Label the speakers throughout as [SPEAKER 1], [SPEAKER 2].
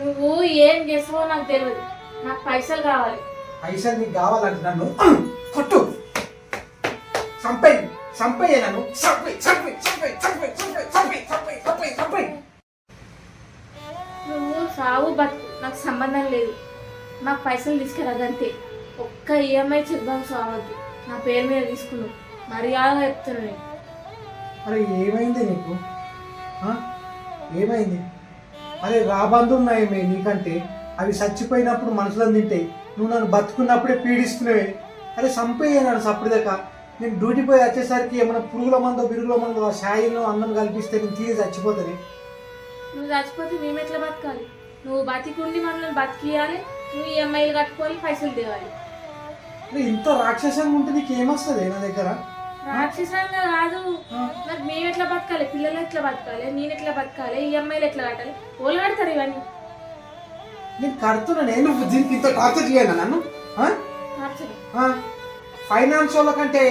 [SPEAKER 1] నువ్వు ఏం చేస్తావో నాకు తెలియదు నాకు పైసలు కావాలి.
[SPEAKER 2] పైసలు నీకు కావాలంటే నన్ను కొట్టు. చంపై చంపై నన్ను. చంపై చంపై చంపై చంపై చంపై చంపై చంపై చంపై చంపై
[SPEAKER 1] నువ్వు సావు బతుకు. నాకు సంబంధం లేదు. నాకు పైసలు తీసుకురాదంతే ఒక్క ఈఎంఐ చెక్ బాక్స్ కావద్దు నా పేరు మీద తీసుకున్నావు మర్యాదగా చెప్తున్నా నేను.
[SPEAKER 2] అరే ఏమైంది నీకు? ఏమైంది? అరే రాబందు ఉన్నాయేమే నీకంటే. అవి చచ్చిపోయినప్పుడు మనసులో తింటాయి నువ్వు నన్ను బతుకున్నప్పుడే పీడిస్తున్నావే. అరే చంపేయనాడు సప్పుడుదాకా. నేను డ్యూటీ పోయి వచ్చేసరికి ఏమైనా పురుగుల మందో బిరుగుల మందో ఆ షాయిలో అన్నం కల్పిస్తే నేను తీసి చచ్చిపోతుంది
[SPEAKER 1] నువ్వు చచ్చిపోతే మేము ఎట్లా బతకాలి? నువ్వు బతికుండి మనల్ని బతికియాలి నువ్వు ఈఎంఐలు కట్టుకోవాలి పైసలు తేవాలి.
[SPEAKER 2] ఇంత రాక్షసంగా ఉంటే నీకు ఏమొస్తుంది నా దగ్గర?
[SPEAKER 1] రాక్షసంగా కాదు? మరి మేము ఎట్లా బతకాలి? పిల్లలు ఎట్లా బతకాలి? నేను ఎట్లా బతకాలి? ఈఎంఐలు ఎట్లా కట్టాలి? ఓళ్ళు కడతారు ఇవన్నీ.
[SPEAKER 2] నేను కడుతున్నా నేను దీనికి ఇంత టార్చర్ చేయను నన్ను? ఫైనాన్స్ వాళ్ళ కంటే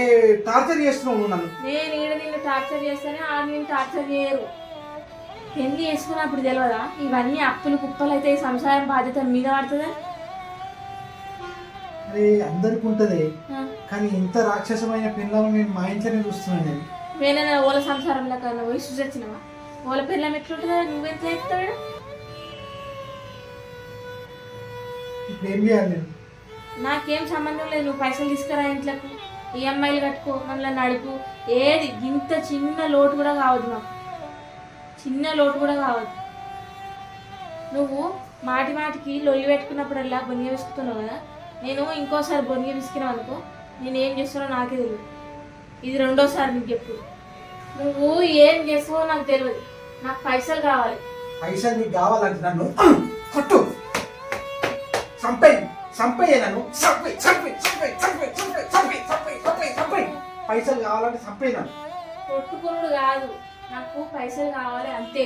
[SPEAKER 2] టార్చర్ చేస్తున్నావు నన్ను.
[SPEAKER 1] నేను ఈడ నిన్ను టార్చర్ చేస్తేనే ఆ నిన్ను టార్చర్ చేయరు. పెళ్ళి చేసుకున్నప్పుడు తెలియదా ఇవన్నీ అప్పులు కుప్పలు అయితే ఈ సంసారం బాధ్యత మీద పడుతుందా?
[SPEAKER 2] అరే అందరికి ఉంటుంది. కానీ ఇంత రాక్షసమైన పిల్లలు నేను మా ఇంట్లోనే చూస్తున్నాను నేను.
[SPEAKER 1] వేరే ఓల సంసారంలో కన్నా పోయి చూసొచ్చినావా ఓల పిల్లం ఎట్లుంటుందా నువ్వెంత చెప్తాడు?
[SPEAKER 2] ఇప్పుడు ఏం చేయాలి నేను?
[SPEAKER 1] నాకేం సంబంధం లేదు. నువ్వు పైసలు తీసుకురా ఇంట్లోకి. ఈఎంఐలు కట్టుకో మళ్ళీ నడుపు. ఏది? ఇంత చిన్న లోటు కూడా కావద్దు నాకు చిన్న లోటు కూడా కావద్దు. నువ్వు మాటి మాటికి లొల్లి పెట్టుకున్నప్పుడల్లా బొనిగ విసుకుతున్నావు కదా? నేను ఇంకోసారి బొనిగ విసికినావు అనుకో నేను ఏం చేస్తానో నాకే తెలియదు ఇది రెండోసారి నీకు చెప్పు. నువ్వు ఏం చేస్తావో నాకు తెలియదు నాకు పైసలు కావాలి.
[SPEAKER 2] పైసలు నీకు కావాలంటే నన్ను కొట్టు. చంపై చంపై నన్ను. చంపై చంపై చంపై చంపై చంపై చంపై చంపై చంపై చంపై పైసలు కావాలంటే చంపై నన్ను.
[SPEAKER 1] కొట్టుకున్నాడు కాదు. నాకు పైసలు కావాలి అంతే.